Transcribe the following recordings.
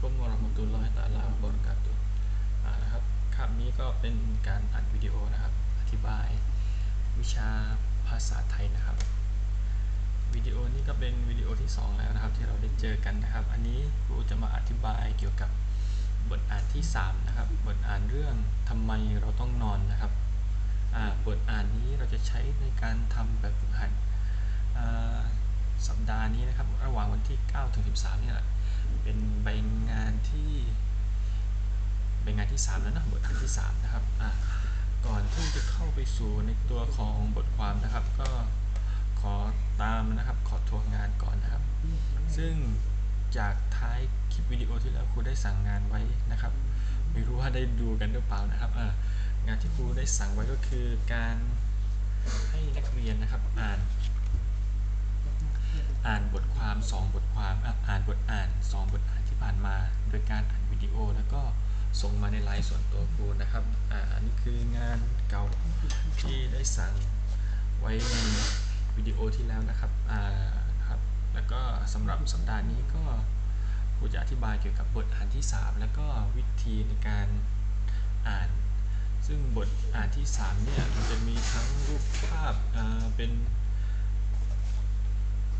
กุมวระมะตุลลอฮิตาลาบะเราะกาตุนะครับคาบนี้ก็เป็นการอัดวิดีโอนะครับ อธิบายวิชาภาษาไทยนะครับ วิดีโอนี้ก็เป็นวิดีโอที่ 2 แล้วนะครับ ที่เราได้เจอกันนะครับ อันนี้ครูจะมาอธิบายเกี่ยวกับบทอ่านที่ 3 นะครับ บทอ่านเรื่องทำไมเราต้องนอนนะครับบทอ่านนี้เราจะใช้ในการทำแบบฝึกหัดสัปดาห์นี้นะครับ ระหว่างวันที่ 9 ถึง 13 นี่แหละ เป็นใบงานที่ใบงานที่ 3 แล้วนะบทที่ 3 นะครับอะก่อนที่จะเข้าไปสู่ในตัวของบทความนะครับ ก็ขอตามนะครับขอทวงงานก่อนนะครับ ซึ่งจากท้ายคลิปวิดีโอที่แล้วครูได้สั่งงานไว้นะครับ ไม่รู้ว่าได้ดูกันหรือเปล่านะครับอ่างานที่ครูได้สั่งไว้ก็คือการให้นักเรียนนะครับอ่าน อ่านบทความ 2 บทความอ่านบทอ่าน 2 บทอ่านที่ผ่านมา โดยการอัดวิดีโอแล้วก็ส่งมาในไลน์ส่วนตัวครูนะครับอ่าอันนี้คืองานเก่าที่ได้สั่งไว้ในวิดีโอที่แล้วนะครับอ่าครับ แล้วก็สำหรับสัปดาห์นี้ก็ครูจะอธิบายเกี่ยวกับบทอ่านที่ 3 แล้วก็วิธีในการอ่าน ซึ่งบทอ่านที่ 3 เนี่ยมันจะมีทั้งรูปภาพอ่าเป็น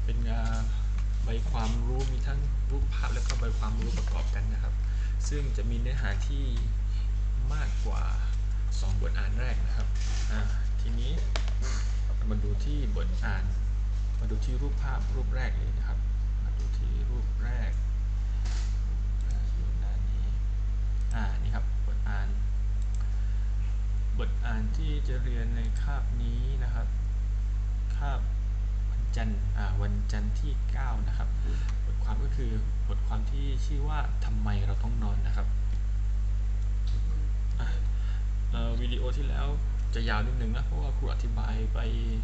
เป็นใบความรู้มีทั้งรูปภาพและก็ใบความรู้ประกอบกันนะครับ ซึ่งจะมีเนื้อหาที่มากกว่า 2 บทอ่านแรกนะครับทีนี้มาดูที่บทอ่าน มาดูที่รูปภาพรูปแรกเลยนะครับ มาดูที่รูปแรกอยู่หน้านี้อ่านี่ครับบทอ่าน บทอ่านที่จะเรียนในคาบนี้นะครับคาบ จันทร์วันจันทร์ที่ 9 นะครับ บทความก็คือบทความที่ชื่อว่าทำไมเราต้องนอนนะครับวิดีโอที่แล้วจะยาวนิดนึงนะ เพราะว่าครูอธิบายไป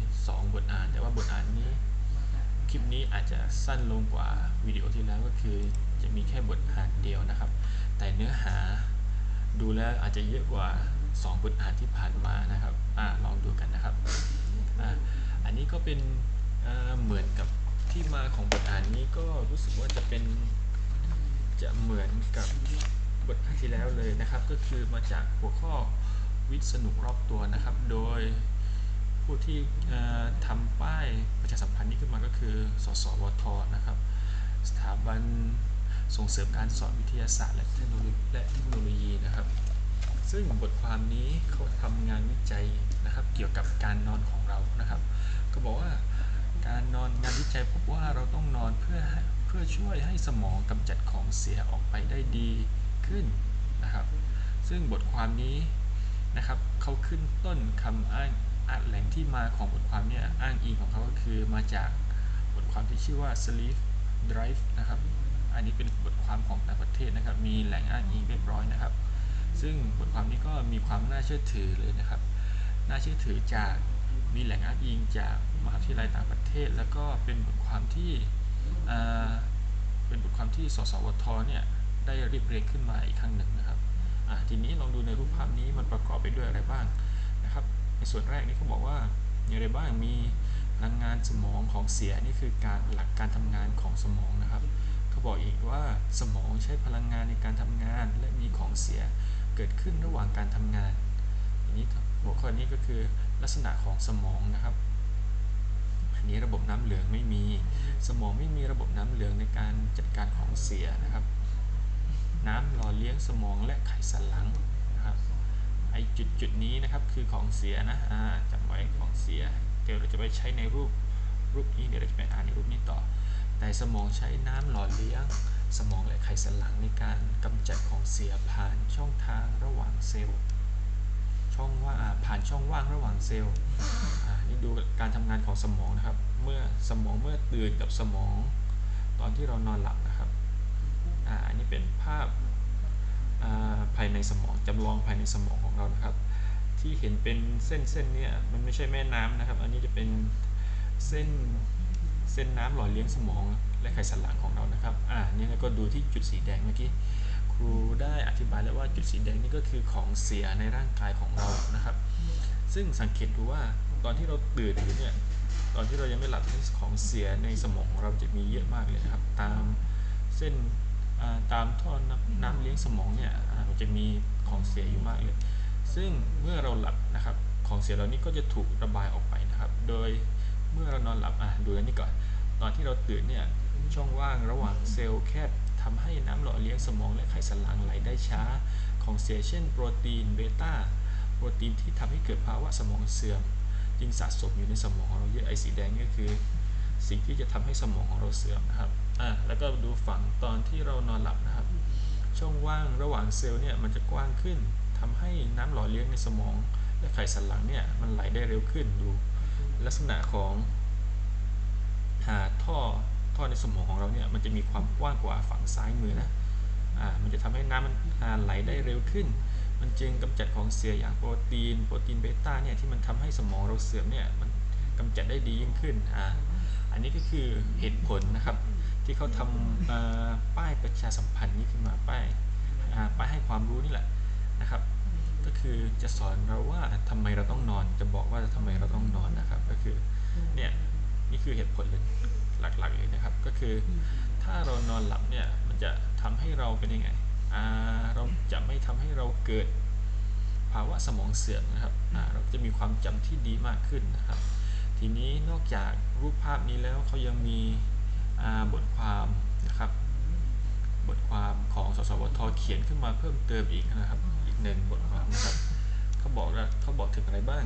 2 บทอ่าน แต่ว่าบทอ่านนี้ คลิปนี้อาจจะสั้นลงกว่าวิดีโอที่แล้วก็คือจะมีแค่บทอ่านเดียวนะครับ แต่เนื้อหาดูแล้วอาจจะเยอะกว่า 2 บทอ่านที่ผ่านมานะครับอลองดูกันนะครับออันนี้ก็เป็น เหมือนกับที่มาของบทอ่านนี้ก็รู้สึกว่าจะเป็นจะเหมือนกับบทอ่านที่แล้วเลยนะครับ ก็คือมาจากหัวข้อวิทย์สนุกรอบตัวนะครับ โดยผู้ที่เอ่อทำป้ายประชาสัมพันธ์นี้ขึ้นมาก็คือ สสวทนะครับ สถาบันส่งเสริมการสอนวิทยาศาสตร์และเทคโนโลยีและเทคโนโลยีนะครับ ซึ่งบทความนี้เขาทำงานวิจัยนะครับ เกี่ยวกับการนอนของเรานะครับ ก็บอกว่า การนอนงานวิจัยพบว่าเราต้องนอนเพื่อเพื่อช่วยให้สมองกำจัดของเสียออกไปได้ดีขึ้นนะครับ ซึ่งบทความนี้นะครับเขาขึ้นต้นคำอ้างอ้างแหล่งที่มาของบทความนี่ยอ้างอิงของเขาก็คือมาจากบทความที่ชื่อว่า Sleep Drive นะครับ อันนี้เป็นบทความของต่างประเทศนะครับ มีแหล่งอ้างอิงเรียบร้อยนะครับ ซึ่งบทความนี้ก็มีความน่าเชื่อถือเลยนะครับ น่าเชื่อถือจาก มีแหล่งอ้างอิงจากมหาวิทยาลัยต่างประเทศ แล้วก็เป็นบทความที่เป็นบทความที่สสวทเนี่ยได้รีบเรียงขึ้นมาอีกครั้งหนึ่งนะครับทีนี้ลองดูในรูปภาพนี้มันประกอบไปด้วยอะไรบ้างนะครับในส่วนแรกนี้เขาบอกว่ามีอะไรบ้างมีพลังงานสมองของเสียนี่คือการหลักการทำงานของสมองนะครับเขาบอกอีกว่าสมองใช้พลังงานในการทำงาน และมีของเสียเกิดขึ้นระหว่างการทำงานอันนี้ หัวข้อนี้ก็คือลักษณะของสมองนะครับอันนี้ระบบน้ำเหลืองไม่มี สมองไม่มีระบบน้ำเหลืองในการจัดการของเสียนะครับ น้ำหล่อเลี้ยงสมองและไขสันหลังนะครับไอจุดจุดนี้นะครับคือของเสียนะจำไว้ของเสีย เดี๋ยวเราจะไปใช้ในรูปรูปนี้เดี๋ยวเราจะไปอ่านในรูปนี้ต่อ แต่สมองใช้น้ำหล่อเลี้ยง สมองและไขสันหลังในการกำจัดของเสียผ่านช่องทางระหว่างเซลล์ ช่องว่างอ่าผ่านช่องว่างระหว่างเซลล์อ่านี่ดูการทำงานของสมองนะครับ เมื่อสมองเมื่อตื่นกับสมอง ตอนที่เรานอนหลับนะครับอ่าอันนี้เป็นภาพอ่าภายในสมองจำลองภายในสมองของเรานะครับ ที่เห็นเป็นเส้นเส้นๆเนี่ยมันไม่ใช่แม่น้ำนะครับ อันนี้จะเป็นเส้นเส้นน้ำหล่อเลี้ยงสมองและไขสันหลังของเรานะครับ อ่านี่แล้วก็ดูที่จุดสีแดงเมื่อกี้ค รูได้อธิบายแล้วว่าจุดสีแดงนี่ก็คือของเสียในร่างกายของเรานะครับ ซึ่งสังเกตดูว่าตอนที่เราตื่นอยู่เนี่ยตอนที่เรายังไม่หลับของเสียในสมองเราจะมีเยอะมากเลยนะครับ ตามเส้นตามท่อน้ำน้ำเลี้ยงสมองเนี่ยมันจะมีของเสียอยู่มากเลย ซึ่งเมื่อเราหลับนะครับ ของเสียเหล่านี้ก็จะถูกระบายออกไปนะครับ โดยเมื่อเรานอนหลับอะดูอันนี้ก่อน ตอนที่เราตื่นเนี่ยช่องว่างระหว่างเซลล์แคบ ทำให้น้ำหล่อเลี้ยงสมองและไขสันหลังไหลได้ช้า ของเสียเช่น โปรตีนเบต้า โปรตีนที่ทำให้เกิดภาวะสมองเสื่อมจึงสะสมอยู่ในสมองของเราเยอะไอสีแดงนี่ก็คือ สิ่งที่จะทำให้สมองของเราเสื่อมนะครับอะแล้วก็ดูฝั่งตอนที่เรานอนหลับนะครับ ช่องว่างระหว่างเซลล์เนี่ยมันจะกว้างขึ้นทำให้น้ำหล่อเลี้ยงในสมอง และไขสันหลังเนี่ยมันไหลได้เร็วขึ้นดู ลักษณะของหาท่อ ท่อในสมองของเราเนี่ยมันจะมีความกว้างกว่าฝั่งซ้ายมือนะอ่ามันจะทำให้น้ำมันไหลได้เร็วขึ้น มันจึงกำจัดของเสียอย่างโปรตีน โปรตีนเบต้าเนี่ยที่มันทำให้สมองเราเสื่อมเนี่ยมันกำจัดได้ดียิ่งขึ้นอ่าอันนี้ก็คือเหตุผลนะครับที่เขาทำป้ายประชาสัมพันธ์นี้ขึ้นมาป้ายป้ายให้ความรู้นี่แหละนะครับ ก็คือจะสอนเราว่าทำไมเราต้องนอน จะบอกว่าทำไมเราต้องนอนนะครับ ก็คือเนี่ยนี่คือเหตุผลเลย หลักๆเลยนะครับก็คือ ถ้าเรานอนหลับเนี่ยมันจะทำให้เราเป็นยังไงอ่าเราจะไม่ทำให้เราเกิดภาวะสมองเสื่อมนะครับอ่าเราจะมีความจำที่ดีมากขึ้นนะครับ ทีนี้นอกจากรูปภาพนี้แล้วเขายังมีอ่าบทความนะครับ บทความของสสวทเขียนขึ้นมาเพิ่มเติมอีกนะครับ อีกหนึ่งบทความนะครับเขาบอกเขาบอกถึงอะไรบ้าง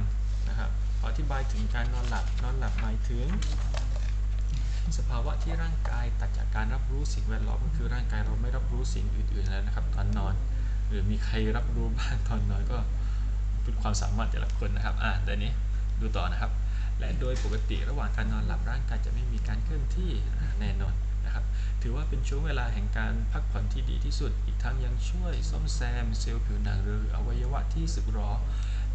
นะครับอธิบายถึงการนอนหลับนอนหลับหมายถึง สภาวะที่ร่างกายตัดจากการรับรู้สิ่งแวดล้อมก็คือร่างกายเราไม่รับรู้สิ่งอื่นๆแล้วนะครับ ตอนนอน หรือมีใครรับรู้บ้างตอนนอนก็เป็นความสามารถแต่ละคนนะครับอ่าเดี๋ยวนี้ดูต่อนะครับ และโดยปกติระหว่างการนอนหลับร่างกายจะไม่มีการเคลื่อนที่แน่นอนนะครับ ถือว่าเป็นช่วงเวลาแห่งการพักผ่อนที่ดีที่สุด อีกทั้งยังช่วยซ่อมแซมเซลล์ผิวหนังหรืออวัยวะที่สึกหรอ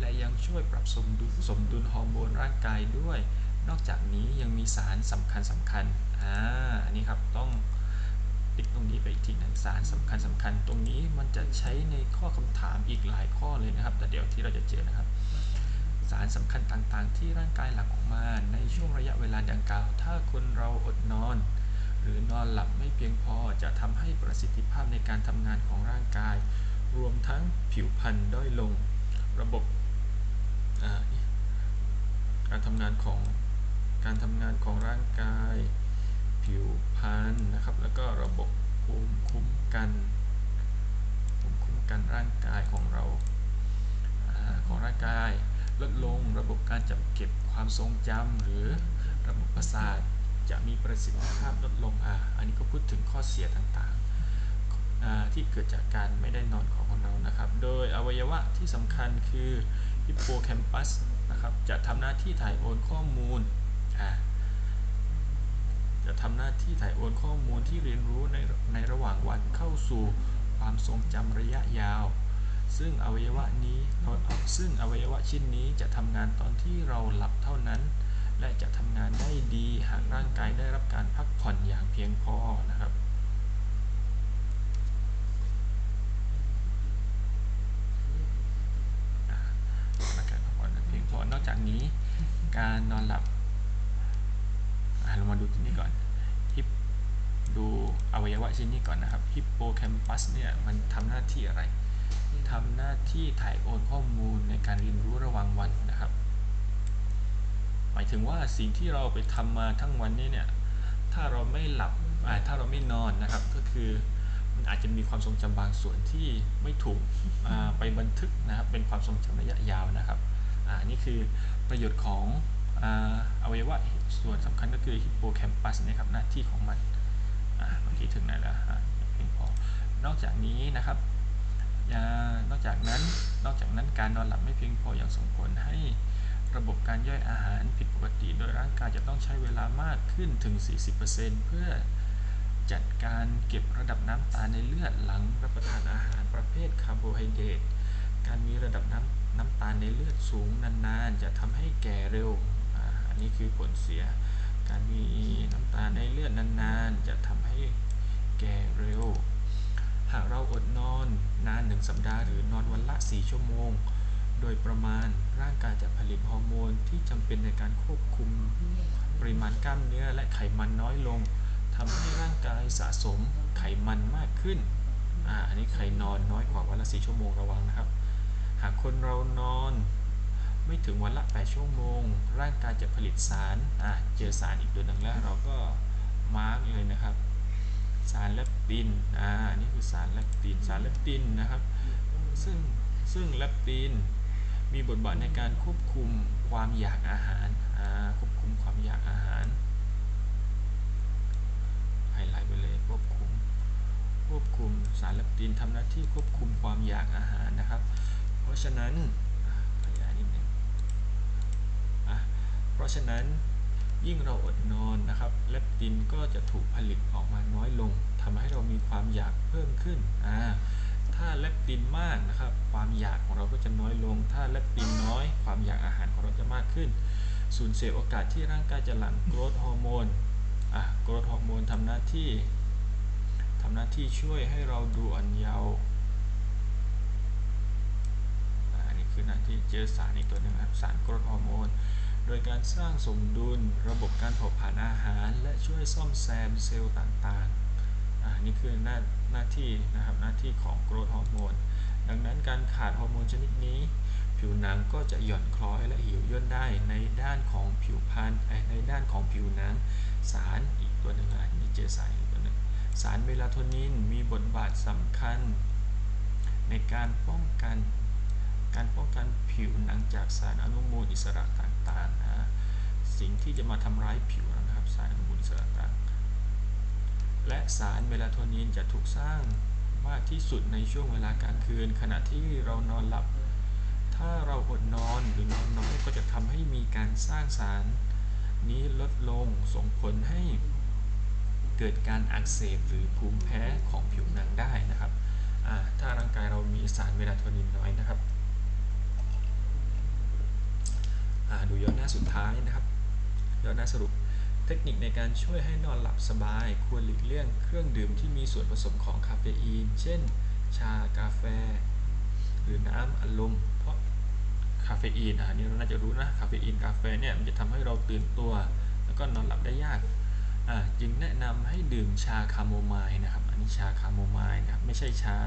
และยังช่วยปรับสมดุลสมดุลฮอร์โมนร่างกายด้วย นอกจากนี้ยังมีสารสำคัญสำคัญอ่าอันนี้ครับต้องติ๊กตรงนี้ไปอีกทีหนึงสารสำคัญสำคัญ ตรงนี้มันจะใช้ในข้อคำถามอีกหลายข้อเลยนะครับ แต่เดี๋ยวที่เราจะเจอนะครับ สารสำคัญต่างๆ ที่ร่างกายหลั่งออกมาในช่วงระยะเวลาดังกล่าว ถ้าคนเราอดนอน หรือนอนหลับไม่เพียงพอจะทำให้ประสิทธิภาพในการทำงานของร่างกาย รวมทั้งผิวพรรณด้อยลง ระบบการทำงานของ การทำงานของร่างกาย ผิวพรรณนะครับ แล้วก็ระบบภูมิคุ้มกันภูมิคุ้มกันร่างกายของเราอของร่างกาย ลดลงระบบการจับเก็บความทรงจำหรือระบบประสาทจะมีประสิทธิภาพลดลงอ่าอันนี้ก็พูดถึงข้อเสียต่างๆอ่าที่เกิดจากการไม่ได้นอนของคนเรานะครับ โดยอวัยวะที่สำคัญคือฮิปโปแคมปัสนะครับ จะทำหน้าที่ถ่ายโอนข้อมูล จะทำหน้าที่ถ่ายโอนข้อมูลที่เรียนรู้ในในระหว่างวันเข้าสู่ความทรงจำระยะยาว ซึ่งอวัยวะนี้ซึ่งอวัยวะชิ้นนี้จะทำงานตอนที่เราหลับเท่านั้น และจะทำงานได้ดีหากร่างกายได้รับการพักผ่อนอย่างเพียงพอนะครับอ่ารพักผ่อนอย่างเพียงพอนอกจากนี้การนอนหลับ มาดูที่นี่ก่อนฮิปดูอวัยวะชิ้นนี้ก่อนนะครับฮิปโปแคมปัสเนี่ยมันทำหน้าที่อะไรทำหน้าที่ถ่ายโอนข้อมูลในการเรียนรู้ระหว่างวันนะครับ หมายถึงว่าสิ่งที่เราไปทำมาทั้งวันนี้เนี่ยถ้าเราไม่หลับถ้าเราไม่นอนนะครับก็คือมันอาจจะมีความทรงจำบางส่วนที่ไม่ถูกไปบันทึกนะครับเป็นความทรงจำระยะยาวนะครับอ่านี่คือประโยชน์ของ อ่าอวัยวะส่วนสำคัญก็คือฮิปโปแคมปัสนะครับหน้าที่ของมันอ่าเมื่อกี้ถึงไหนแล้วเพียงพอนอกจากนี้นะครับอนอกจากนั้นนอกจากนั้นการนอนหลับไม่เพียงพอยังส่งผลให้ระบบการย่อยอาหารผิดปกติ โดยร่างกายจะต้องใช้เวลามากขึ้นถึง 40%เพื่อจัดการเก็บระดับน้ำตาลในเลือดหลังรับประทานอาหารประเภทคาร์โบไฮเดรตการมีระดับน้ำน้ำตาลในเลือดสูงนานๆ จะทำให้แก่เร็ว นนี้คือผลเสีย การมีน้ำตาลในเลือดนานๆ จะทำให้แก่เร็ว หากเราอดนอนนานหนึ่งสัปดาห์หรือนอนวันละ 4 ชั่วโมง โดยประมาณร่างกายจะผลิตฮอร์โมนที่จำเป็นในการควบคุมปริมาณกล้ามเนื้อและไขมันน้อยลงทำให้ร่างกายสะสมไขมันมากขึ้นอ่าอันนี้ใครนอนน้อยกว่าวันละ 4 ชั่วโมงระวังนะครับ หากคนเรานอน ไม่ถึงวันละ 8 ชั่วโมง ร่างกายจะผลิตสาร อ่าเจอสารอีกตัวหนึ่งแล้วเราก็มาร์กเลยนะครับ สารเลปติน อ่า นี่คือสารเลปติน สารเลปตินนะครับ ซึ่งซึ่งเลปติน มีบทบาทในการควบคุมความอยากอาหาร อ่า ควบคุมความอยากอาหารไฮไลท์ไปเลยควบคุม ควบคุมสารเลปตินทำหน้าที่ควบคุมความอยากอาหารนะครับ เพราะฉะนั้นอะขยายนิดนึงอะ เพราะฉะนั้นยิ่งเราอดนอนนะครับ เลปตินก็จะถูกผลิตออกมาน้อยลงทำให้เรามีความอยากเพิ่มขึ้นอ่าถ้าเลปตินมากนะครับ ความอยากของเราก็จะน้อยลง ถ้าเลปตินน้อย ความอยากอาหารของเราจะมากขึ้น สูญเสียโอกาสที่ร่างกายจะหลั่งโกรทฮอร์โมนอะโกรทฮอร์โมนทำหน้าที่ทำหน้าที่ช่วยให้เราดูอ่อนเยาว์อ่าอันนี้คือหน้าที่เจอสารอีกตัวหนึงครับสารโกรทฮอร์โมน โดยการสร้างสมดุลระบบการเผาผลาญอาหาร และช่วยซ่อมแซมเซลล์ต่างๆอ่านี่คือหน้าหน้าที่นะครับหน้าที่ของโกรทฮอร์โมน ดังนั้นการขาดฮอร์โมนชนิดนี้ ผิวหนังก็จะหย่อนคล้อยและเหี่ยวย่นได้ในด้านของผิวพรรณในด้านของผิวหนังสารอีกตัวหนึ่งอะนี่เจสารอีกตัวหนึ่งสารเมลาโทนินมีบทบาทสำคัญ ในการป้องกัน การป้องกันผิวหนังจากสารอนุมูลอิสระต่างๆนะสิ่งที่จะมาทำร้ายผิวนะครับสารอนุมูลอิสระต่างๆและสารเมลาโทนินจะถูกสร้างมากที่สุดในช่วงเวลากลางคืน ขณะที่เรานอนหลับ ถ้าเราอดนอนหรือนอนน้อยก็จะทำให้มีการสร้างสารนี้ลดลงส่งผลให้เกิดการอักเสบหรือภูมิแพ้ของผิวหนังได้นะครับ ถ้าร่างกายเรามีสารเมลาโทนินน้อยนะครับอ่า ดูย้อนหน้าสุดท้ายนะครับย้อนหน้าสรุป เทคนิคในการช่วยให้นอนหลับสบาย ควรหลีกเลี่ยงเครื่องดื่มที่มีส่วนผสมของคาเฟอีน เช่น ชากาแฟ หรือน้ำอัดลมเพราะคาเฟอีนอะอันนี่เราน่าจะรู้นะคาเฟอีนกาแฟเนี่ยมันจะทำให้เราตื่นตัว แล้วก็นอนหลับได้ยากอ่าจึงแนะนำให้ดื่มชาคาโมไมล์นะครับ อันนี้ชาคาโมไมล์นะครับไม่ใช่ชา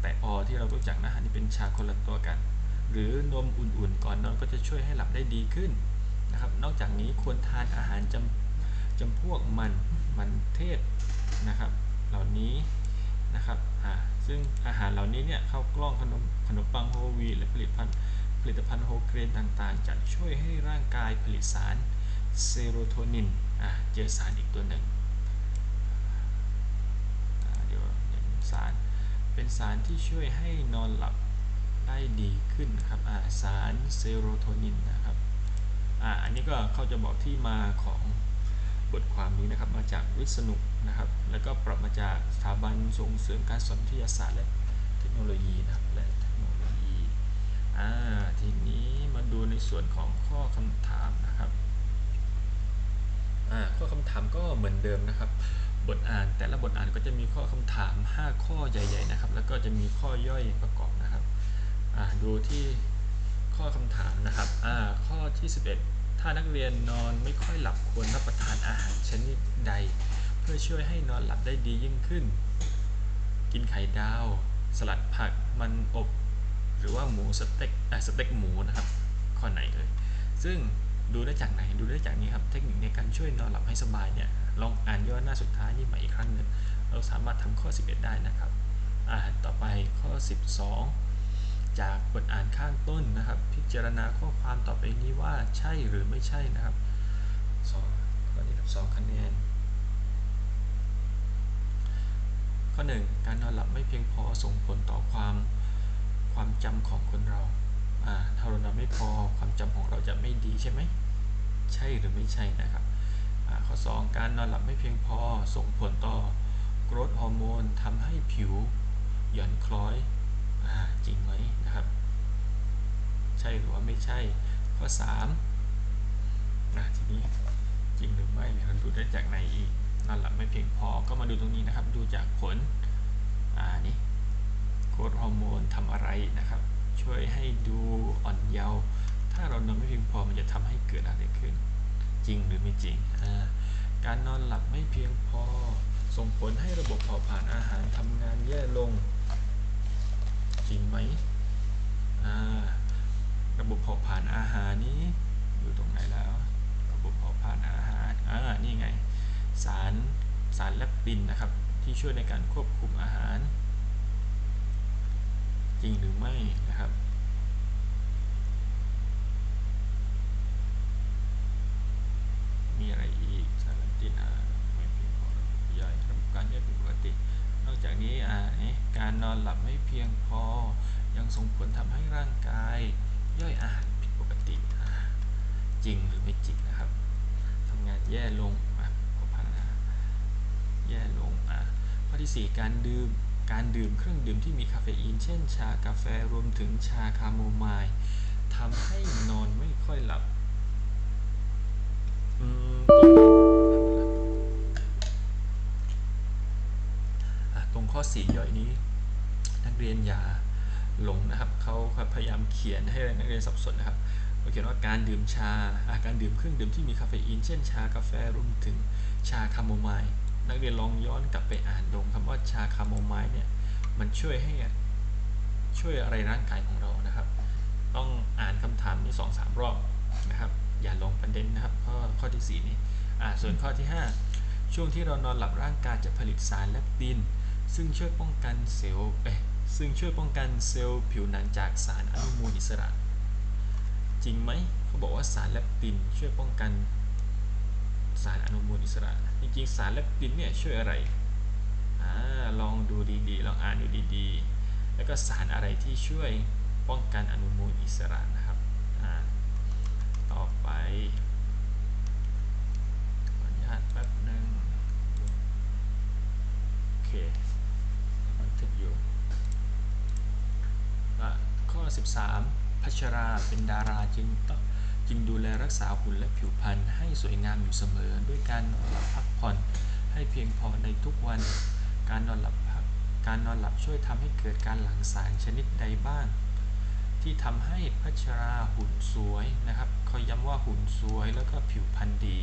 แต่ออที่เรารู้จักนะอันนี้เป็นชาคนละตัวกัน หรือนมอุ่นๆก่อนนอนก็จะช่วยให้หลับได้ดีขึ้นนะครับ นอกจากนี้ควรทานอาหารจำจำพวกมันมันเทศนะครับ เหล่านี้นะครับอ่าซึ่งอาหารเหล่านี้เนี่ยข้าวกล้องขนมขนมปังโฮลวีและผลิตภัณฑ์ผลิตภัณฑ์โฮเกรนต่างๆ จะช่วยให้ร่างกายผลิตสารเซโรโทนินอ่าเจอสารอีกตัวหนึ่งเดี๋ยวสารเป็นสารที่ช่วยให้นอนหลับ ได้ดีขึ้นนะครับาสารเซโรโทนินนะครับอ,อันนี้ก็เขาจะบอกที่มาของบทความนี้นะครับมาจากวิษณุนะครับ แล้วก็ปรับมาจากสถาบันส่งเสริมการสอนวิทยาศาสตร์และเทคโนโลยีนะครับและเทคโนโลยีอ่าทีนี้มาดูในส่วนของข้อคำถามนะครับอ่าข้อคำถามก็เหมือนเดิมนะครับ บทอ่านแต่ละบทอ่านก็จะมีข้อคำถาม 5 ข้อใหญ่ ๆนะครับ แล้วก็จะมีข้อย่อยประกอบนะ ดูที่ข้อคำถามนะครับข้อที่ 11 ถ้านักเรียนนอนไม่ค่อยหลับควรรับประทานอาหารชนิดใด เพื่อช่วยให้นอนหลับได้ดียิ่งขึ้น กินไข่ดาว สลัดผักมันอบ หรือว่าหมูสเต็กสเต็กหมูนะครับ ข้อไหนเอ่ยซึ่งดูได้จากไหนดูได้จากนี้ครับเทคนิคในการช่วยนอนหลับให้สบายเนี่ยลองอ่านย่อหน้าสุดท้ายนี่ใหม่อีกครั้งหนึ่งเราสามารถทำข้อ 11 ได้นะครับอ่าต่อไปข้อ 12 จากบทอ่านข้างต้นนะครับ พิจารณาข้อความต่อไปนี้ว่าใช่หรือไม่ใช่นะครับสองข้อนี้ครับสองคะแนน ข้อ1การนอนหลับไม่เพียงพอส่งผลต่อความความจำของคนเราถ้าเรานอนไม่พอความจำของเราจะไม่ดีใช่ไหมใช่หรือไม่ใช่นะครับข้อ 2 การนอนหลับไม่เพียงพอส่งผลต่อกรทฮอร์โมนทำให้ผิวหย่อนคล้อย จริงไหมนะครับ ใช่หรือว่าไม่ใช่ ข้อ3อะทีนี้จริงหรือไม่เนี่ยเราดูได้จากไหนอีกนอนหลับไม่เพียงพอก็มาดูตรงนี้นะครับ ดูจากผลอ่านี่โกรทฮอร์โมนทำอะไรนะครับ ช่วยให้ดูอ่อนเยาว์ถ้าเรานอนไม่เพียงพอมันจะทำให้เกิดอะไรขึ้น จริงหรือไม่จริงอ่าการนอนหลับไม่เพียงพอ ส่งผลให้ระบบเผาผลาญอาหารทำงานแย่ลง จริงไหมอ่าระบบเผาผลาญอาหารนี้อยู่ตรงไหนแล้ว ระบบเผาผลาญอาหารอ่านี่ไง สารสารแลปตินนะครับ ที่ช่วยในการควบคุมอาหาร จริงหรือไม่นะครับ มีอะไรอีกสารแลปตินอ่าไม่เพียงพอระบบย่อยระบบการย่อยผิดปกติ นอกจากนี้อ่านี่การนอนหลับไม่เพียงพอ ยังส่งผลทำให้ร่างกายย่อยอาหารผิดปกติอ่าจริงหรือไม่จริงนะครับทำงานแย่ลงอะขอพังนะแย่ลงอะข้อที่ 4 การดื่ม การดื่มเครื่องดื่มที่มีคาเฟอีน เช่น ชากาแฟ รวมถึงชาคาโมไมล์ทำให้นอนไม่ค่อยหลับตรงข้อ4ย่อยนี้ นักเรียนอย่าหลงนะครับ เขาพยายามเขียนให้นักเรียนสับสนนะครับเขาเขียนว่าการดื่มชา การดื่มเครื่องดื่มที่มีคาเฟอีน เช่นชากาแฟรวมถึงชาคาโมไมล์ นักเรียนลองย้อนกลับไปอ่านดูคำว่าชาคาโมไมล์เนี่ยมันช่วยให้ช่วยอะไรร่างกายของเรานะครับ ต้องอ่านคำถามนี้สองสามรอบนะครับ อย่าลงประเด็นนะครับข้อข้อที่ 4 นี้อ่าส่วนข้อที่ 5 ช่วงที่เรานอนหลับร่างกายจะผลิตสารแลปติน ซึ่งช่วยป้องกันเซลล์เอ้ยซึ่งช่วยป้องกันเซลล์ผิวหนังจากสารอนุมูลอิสระ จริงไหมเขาบอกว่าสารแลปตินช่วยป้องกัน สารอนุมูลอิสระ จริงๆ สารแลปตินเนี่ยช่วยอะไรอลองดูดีๆ ลองอ่านดูดีๆ แล้วก็สารอะไรที่ช่วยป้องกันอนุมูลอิสระนะครับต่อไปขออนุญาตแป๊บหนึงโอเคบันทึกอยู่อะข้อ 13 พัชราเป็นดาราจึงต้อง จึงดูแลรักษาหุ่นและผิวพรรณให้สวยงามอยู่เสมอ ด้วยการนอนหลับพักผ่อนให้เพียงพอในทุกวัน การนอนหลับพัก การนอนหลับช่วยทำให้เกิดการหลั่งสารชนิดใดบ้าง ที่ทำให้พัชราหุ่นสวยนะครับเขาย้ำว่าหุ่นสวยแล้วก็ผิวพรรณดี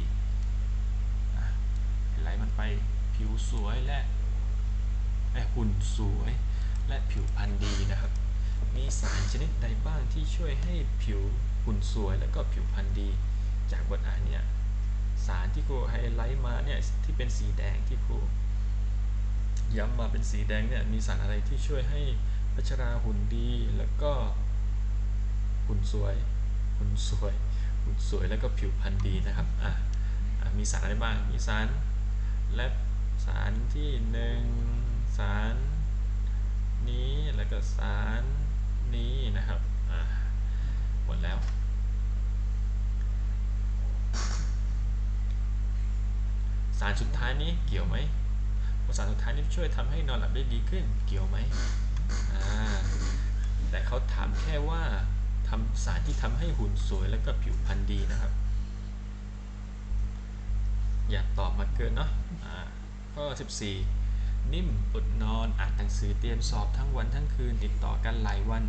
อะไหลมันไปผิวสวยและเอ้ยหุ่นสวยและผิวพรรณดีนะครับ มีสารชนิดใดบ้างที่ช่วยให้ผิว หุ่นสวยและก็ผิวพรรณดี จากบทอ่านเนี่ยสารที่ครูไฮไลท์มาเนี่ยที่เป็นสีแดงที่ครูย้ำมาเป็นสีแดงเนี่ยมีสารอะไรที่ช่วยให้พัชราหุ่นดีแล้วก็หุ่นสวยหุ่นสวยหุ่นสวยแล้วก็ผิวพรรณดีนะครับอะมีสารอะไรบ้างมีสารแลปสารที่หนึ่งสารนี้แล้วก็สารนี้นะครับ หมดแล้ว สารสุดท้ายนี้เกี่ยวไหมสารสุดท้ายนี้ช่วยทำให้นอนหลับได้ดีขึ้น เกี่ยวไหมแต่เขาถามแค่ว่าทำสารที่ทำให้หุ่นสวยแล้วก็ผิวพรรณดีนะครับ อย่าตอบมาเกินเนาะอ่าข้อ 14 นิ่มอดนอนอ่านหนังสือเตรียมสอบทั้งวันทั้งคืนติดต่อกันหลายวัน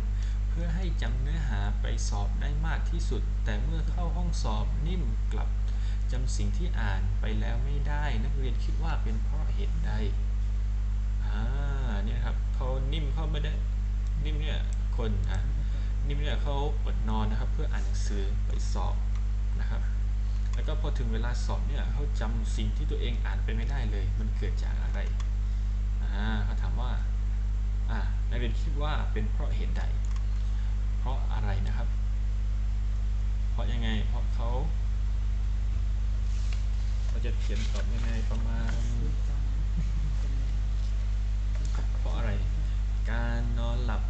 พื่อให้จำเนื้อหาไปสอบได้มากที่สุด แต่เมื่อเข้าห้องสอบนิ่มกลับจำสิ่งที่อ่านไปแล้วไม่ได้ นักเรียนคิดว่าเป็นเพราะเหตุใดอ่าเนี่ยครับเขานิ่มเขาไม่ได้นิ่มเนี่ยคนนะนิ่มเนี่ยเขาอดนอนนะครับ เพื่ออ่านหนังสือไปสอบนะครับ แล้วก็พอถึงเวลาสอบเนี่ยเขาจำสิ่งที่ตัวเองอ่านไปไม่ได้เลย มันเกิดจากอะไรอ่าเขาถามว่าอ่านักเรียนคิดว่าเป็นเพราะเหตุใด ราะอะไรนะครับ เพราะยังไง เพราะเขาเขาจะเขียนตอบยังไงประมาณ เพราะอะไร การนอนหลับ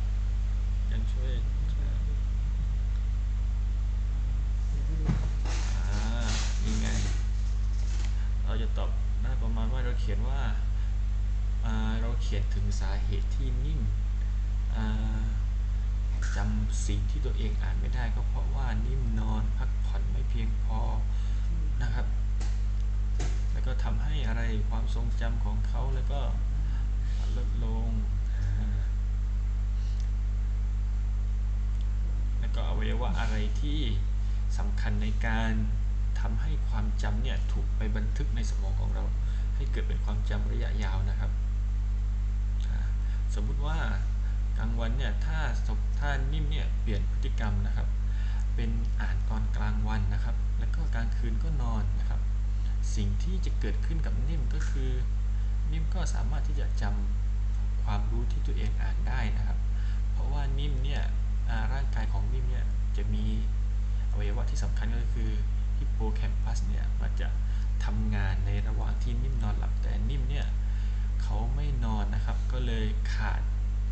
ยังช่วยอ่ายังไง เราจะตอบได้ประมาณว่าเราเขียนว่าาเราเขียนถึงสาเหตุที่นิ่มอ่า จำสิ่งที่ตัวเองอ่านไม่ได้ก็เพราะว่านิ่มนอนพักผ่อนไม่เพียงพอนะครับ แล้วก็ทำให้อะไรความทรงจำของเขาแล้วก็ลดลง แล้วก็อวัยวะอะไรที่สำคัญในการทำให้ความจำเนี่ยถูกไปบันทึกในสมองของเรา ให้เกิดเป็นความจำระยะยาวนะครับ สมมุติว่า กลางวันเนี่ยถ้าสมถ้านิ่มเนี่ยเปลี่ยนพฤติกรรมนะครับ เป็นอ่านตอนกลางวันนะครับ แล้วก็กลางคืนก็นอนนะครับ สิ่งที่จะเกิดขึ้นกับนิ่มก็คือ นิ่มก็สามารถที่จะจำความรู้ที่ตัวเองอ่านได้นะครับ เพราะว่านิ่มเนี่ยร่างกายของนิ่มเนี่ยจะมีอวัยวะที่สำคัญก็คือฮิปโปแคมปัสเนี่ยมันจะทำงานในระหว่างที่นิ่มนอนหลับแต่นิ่มเนี่ยเขาไม่นอนนะครับก็เลยขาด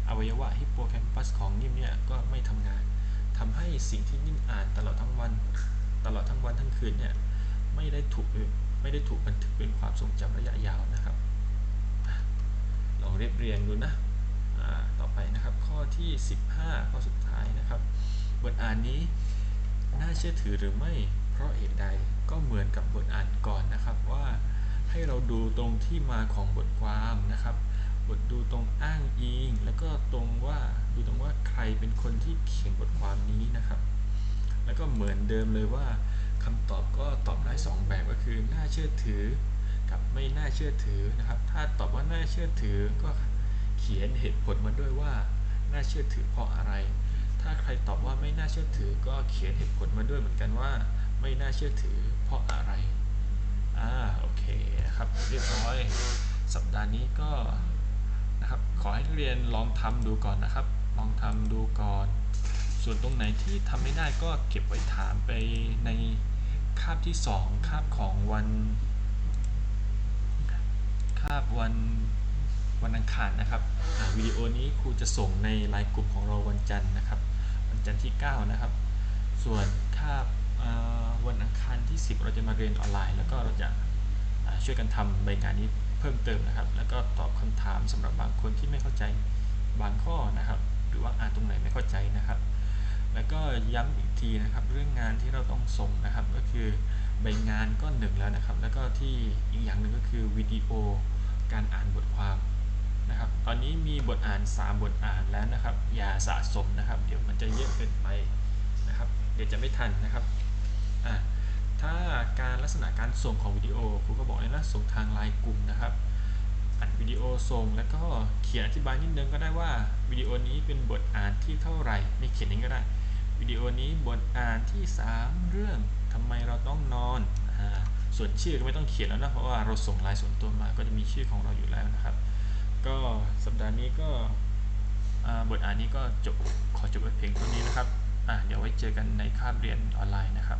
อวัยวะฮิปโปแคมปัสของนิ่มเนี่ยก็ไม่ทำงานทำให้สิ่งที่นิ่มอ่านตลอดทั้งวัน ตลอดทั้งวันทั้งคืนเนี่ยไม่ได้ถูกไม่ได้ถูกบันทึกเป็นความทรงจำระยะยาวนะครับลองเรียบเรียงดูนะต่อไปนะครับข้อที่ 15 ข้อสุดท้ายนะครับ บทอ่านนี้น่าเชื่อถือหรือไม่เพราะเหตุใดก็เหมือนกับบทอ่านก่อนนะครับว่าให้เราดูตรงที่มาของบทความนะครับ บทดูตรงอ้างอิง แล้วก็ตรงว่าดูตรงว่าใครเป็นคนที่เขียนบทความนี้นะครับ แล้วก็เหมือนเดิมเลยว่าคำตอบก็ตอบได้สองแบบก็คือน่าเชื่อถือ กับไม่น่าเชื่อถือนะครับ ถ้าตอบว่าน่าเชื่อถือก็เขียนเหตุผลมาด้วยว่าน่าเชื่อถือเพราะอะไร ถ้าใครตอบว่าไม่น่าเชื่อถือ ก็เขียนเหตุผลมาด้วยเหมือนกันว่า ไม่น่าเชื่อถือ เพราะอะไรอ่าโอเคนะครับเรียบร้อย สัปดาห์นี้ก็ นะครับ ขอให้นักเรียนลองทำดูก่อนนะครับ ลองทำดูก่อน ส่วนตรงไหนที่ทำไม่ได้ก็เก็บไว้ถามไปในคาบที่ 2 คาบของวัน คาบวันวันอังคารนะครับวิดีโอนี้ครูจะส่งในไลน์กลุ่มของเราวันจันทร์นะครับ วันจันทร์ที่ 9 นะครับ ส่วนคาบวันอังคารที่ 10 เราจะมาเรียนออนไลน์ แล้วก็เราจะช่วยกันทำใบงานนี้ พิ่มเติมนะครับ แล้วก็ตอบคำถามสำหรับบางคนที่ไม่เข้าใจบางข้อนะครับ หรือว่าอ่านตรงไหนไม่เข้าใจนะครับ แล้วก็ย้ำอีกทีนะครับ เรื่องงานที่เราต้องส่งนะครับ ก็คือใบงานก็หนึ่งแล้วนะครับ แล้วก็ที่อีกอย่างหนึ่งก็คือวิดีโอการอ่านบทความนะครับ ตอนนี้มีบทอ่าน 3 บทอ่านแล้วนะครับ อย่าสะสมนะครับ เดี๋ยวมันจะเยอะเกินไปนะครับ เดี๋ยวจะไม่ทันนะครับ อะ้าการลักษณะการส่งของวิดีโอครูก็บอกเลยนะส่งทางไลน์กลุ่มนะครับอัดวิดีโอส่งแล้วก็เขียนอธิบายนิดนึงก็ได้ว่าวิดีโอนี้เป็นบทอ่านที่เท่าไหร่ไม่เขียนเองก็ได้วิดีโอนี้บทอ่านที่ 3 เรื่องทำไมเราต้องนอนอาส่วนชื่อก็ไม่ต้องเขียนแล้วนะเพราะว่าเราส่งไลน์ส่วนตัวมาก็จะมีชื่อของเราอยู่แล้วนะครับ ก็สัปดาห์นี้ก็บทอ่านนี้ก็จบขอจบไว้เพียงเท่านี้นะครับเดี๋ยวไว้เจอกันในคาบเรียนออนไลน์นะครับ